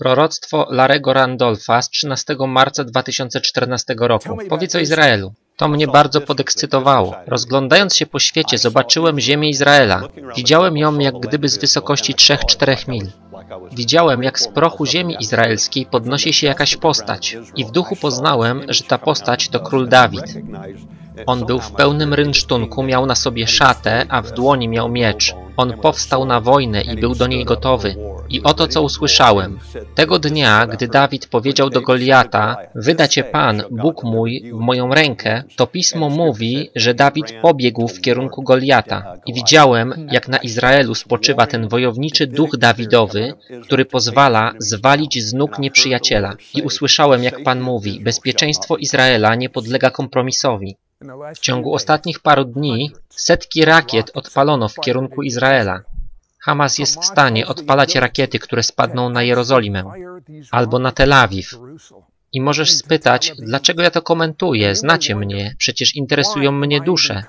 Proroctwo Larego Randolfa z 13 marca 2014 roku. Powiedz o Izraelu. To mnie bardzo podekscytowało. Rozglądając się po świecie, zobaczyłem ziemię Izraela. Widziałem ją jak gdyby z wysokości 3-4 mil. Widziałem, jak z prochu ziemi izraelskiej podnosi się jakaś postać i w duchu poznałem, że ta postać to król Dawid. On był w pełnym rynsztunku, miał na sobie szatę, a w dłoni miał miecz. On powstał na wojnę i był do niej gotowy. I oto co usłyszałem. Tego dnia, gdy Dawid powiedział do Goliata, wyda cię Pan, Bóg mój, w moją rękę, to pismo mówi, że Dawid pobiegł w kierunku Goliata. I widziałem, jak na Izraelu spoczywa ten wojowniczy duch Dawidowy, który pozwala zwalić z nóg nieprzyjaciela. I usłyszałem, jak Pan mówi, bezpieczeństwo Izraela nie podlega kompromisowi. W ciągu ostatnich paru dni setki rakiet odpalono w kierunku Izraela. Hamas jest w stanie odpalać rakiety, które spadną na Jerozolimę albo na Tel Awiw. I możesz spytać, dlaczego ja to komentuję? Znacie mnie, przecież interesują mnie dusze.